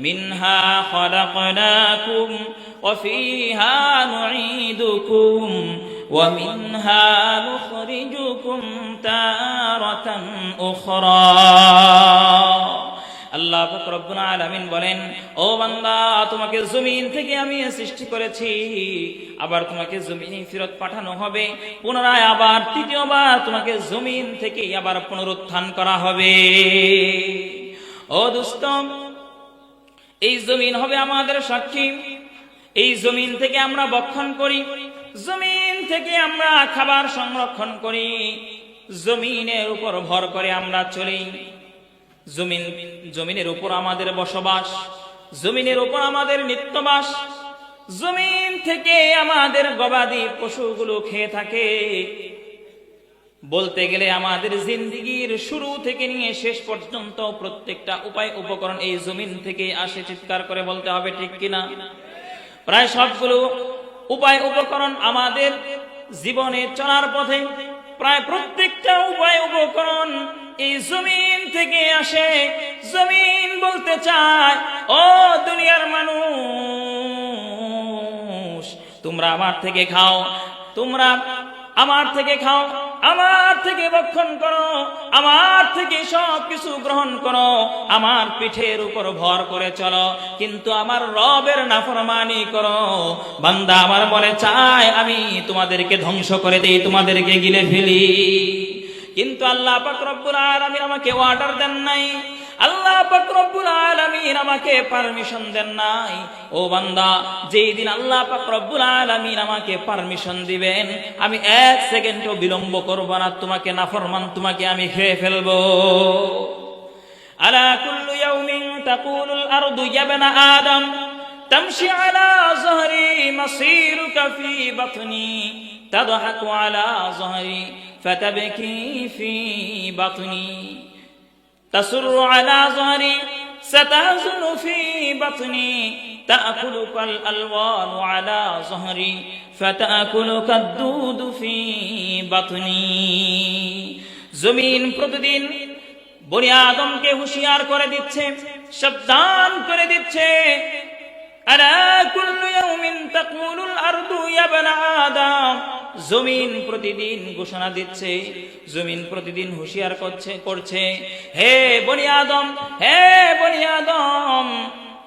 মিনহা খলাকনাকুম وفيها نعيدكم ومنها نخرجكم تارة أخرى আল্লাহ পাক রব্বুল আলামিন বলেন ও বান্দা তোমাকে জমিন থেকে আমি সৃষ্টি করেছি আবার তোমাকে জমিনে ফেরত পাঠানো হবে পুনরায় আবার তৃতীয়বার তোমাকে জমিন থেকে আবার পুনরুত্থান করা হবে ও দুস্ত এই জমিন হবে আমাদের সাক্ষী। এই জমিন থেকে আমরা বক্ষণ করি। জমিন থেকে আমরা খাবার সংরক্ষণ করি। জমিনের উপর ভর করে আমরা চলি। জমিন, জমিনের উপর আমাদের বসবাস। জমিনের উপর আমাদের নিত্যবাস। জমিন থেকে আমাদের গবাদি পশুগুলো খেয়ে থাকে। বলতে গেলে আমাদের জিন্দিগির শুরু থেকে নিয়ে শেষ পর্যন্ত প্রত্যেকটা উপায় উপকরণ এই জমিন থেকে আসে চিৎকার করে বলতে হবে, ঠিক কিনা? প্রায় সবগুলো উপায় উপকরণ আমাদের জীবনে চলার পথে প্রায় প্রত্যেকটা উপায় উপকরণ এই জমিন থেকে আসে। জমিন বলতে চায়, ও দুনিয়ার মানুষ, তোমরা আমার থেকে খাও, তোমরা আমার থেকে খাও। আমার থেকে বক্ষণ করো, আমার থেকে সব কিছু গ্রহণ করো, আমার পিঠের উপর ভর করে চলো, কিন্তু আমার রবের নাফরমানি করো। বান্দা আমার মনে চায় আমি তোমাদেরকে ধ্বংস করে দিই, তোমাদেরকে গিলে ফেলি। কিন্তু আল্লাহ পাক রব্বুল আলামিন আমাকে অর্ডার দেন নাই। আল্লাহ পাক রব্বুল আলামিন আমাকে পারমিশন দেন নাই ও বান্দা যেই দিন আল্লাহ পাক রব্বুল আলামিন আমাকে পারমিশন দিবেন আমি এক সেকেন্ডও বিলম্ব করব না তোমাকে নাফরমান তোমাকে আমি খেয়ে ফেলবো আলা কুল্লু ইয়াউমিন তাকুলুল আরদু ইয়া ইবনা আদম تمشي على ظهري مصيرك في بطني تضحك على ظهري فتبكي في بطني تسر على ظهري ستهزن في بطني تأكلك الألوان على ظهري فتأكلك الدود في بطني জমিন প্রতিদিন বনি আদমকে হুঁশিয়ার করে দিচ্ছে সাবধান করে দিচ্ছে আলা কুল্লু ইয়াউমিন তাকুলুল আরদু ইয়া বানা আদম। জমিন প্রতিদিন ঘোষণা দিচ্ছে, জমিন প্রতিদিন হুঁশিয়ার করছে করছে। হে বনি আদম, হে বনি আদম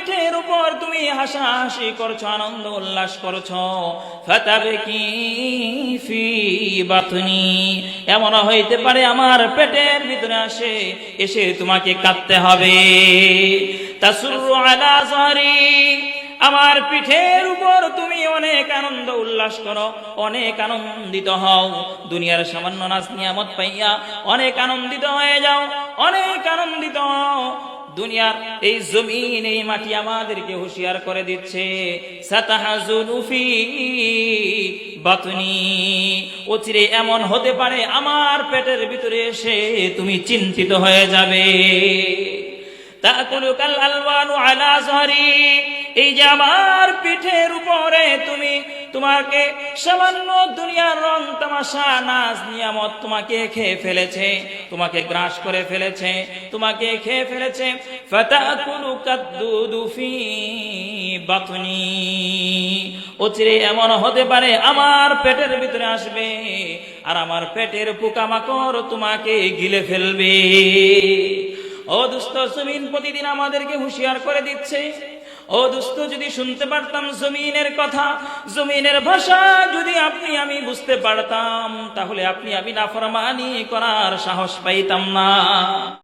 পিঠের উপর তুমি হাসাহাসি করছ, আনন্দ উল্লাস করছ। এমন হইতে পারে আমার পেটের ভিতরে আসে, এসে তোমাকে কাঁদতে হবে। তাসুরু আলা জারি আমার পিঠের উপর তুমি অনেক আনন্দ উল্লাস করো, অনেক আনন্দিত হও। দুনিয়ার সামান্য নাচ নিয়ামত পাইয়া অনেক আনন্দিত হয়ে যাও, অনেক আনন্দিত হও। দুনিয়ার এই জমিন, এই মাটি আমাদেরকে হুঁশিয়ার করে দিচ্ছে। অচিরে এমন হতে পারে আমার পেটের ভিতরে এসে তুমি চিন্তিত হয়ে যাবে। তাকুলুকাল আলওয়ানু আলা জহরি। এই যে আমার পিঠের উপরে তুমি তোমাকে সামান্য দুনিয়ার রং তামাশা, নাচ, নিয়ামত তোমাকে খেয়ে ফেলেছে, তোমাকে গ্রাস করে ফেলেছে, তোমাকে খেয়ে ফেলেছে। অচিরে এমন হতে পারে আমার পেটের ভিতরে আসবে আর আমার পেটের পোকামাকড় তোমাকে গিলে ফেলবে। ও দুস্থ জমিন প্রতিদিন আমাদেরকে হুঁশিয়ার করে দিচ্ছে ও দুস্থ যদি শুনতে পারতাম জমিনের কথা, জমিনের ভাষা যদি আপনি, আমি বুঝতে পারতাম, তাহলে আপনি, আমি নাফরমানি করার সাহস পাইতাম না।